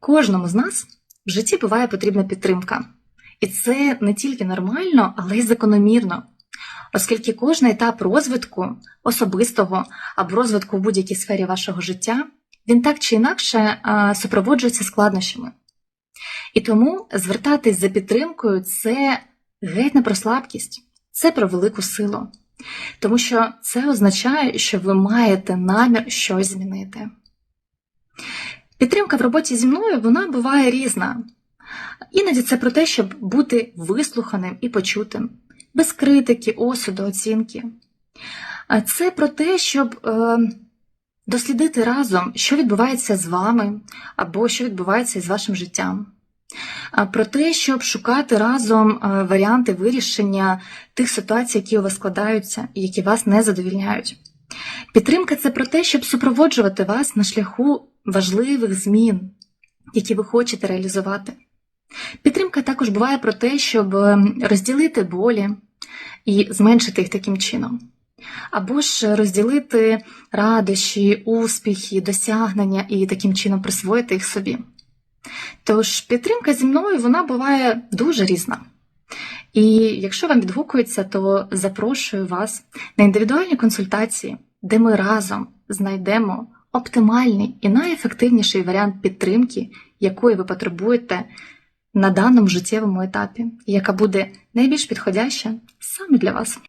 Кожному з нас в житті буває потрібна підтримка. І це не тільки нормально, але й закономірно. Оскільки кожен етап розвитку особистого або розвитку в будь-якій сфері вашого життя, він так чи інакше супроводжується складнощами. І тому звертатись за підтримкою це геть не про слабкість, це про велику силу. Тому що це означає, що ви маєте намір щось змінити. Підтримка в роботі зі мною вона буває різна. Іноді це про те, щоб бути вислуханим і почутим, без критики, осуду, оцінки. Це про те, щоб е, дослідити разом, що відбувається з вами, або що відбувається із вашим життям. Про те, щоб шукати разом е, варіанти вирішення тих ситуацій, які у вас складаються і які вас не задовільняють. Підтримка це про те, щоб супроводжувати вас на шляху важливих змін, які ви хочете реалізувати. Підтримка також буває про те, щоб ем, розділити болі і зменшити їх таким чином. Або ж розділити радощі, успіхи, досягнення і таким чином присвоїти їх собі. Тож підтримка зі мною вона буває дуже різна. І якщо вам відгукується, то запрошую вас на індивідуальні консультації, де ми разом знайдемо оптимальний і найефективніший варіант підтримки, якої ви потребуєте на даному життєвому етапі, яка буде найбільш підходяща саме для вас.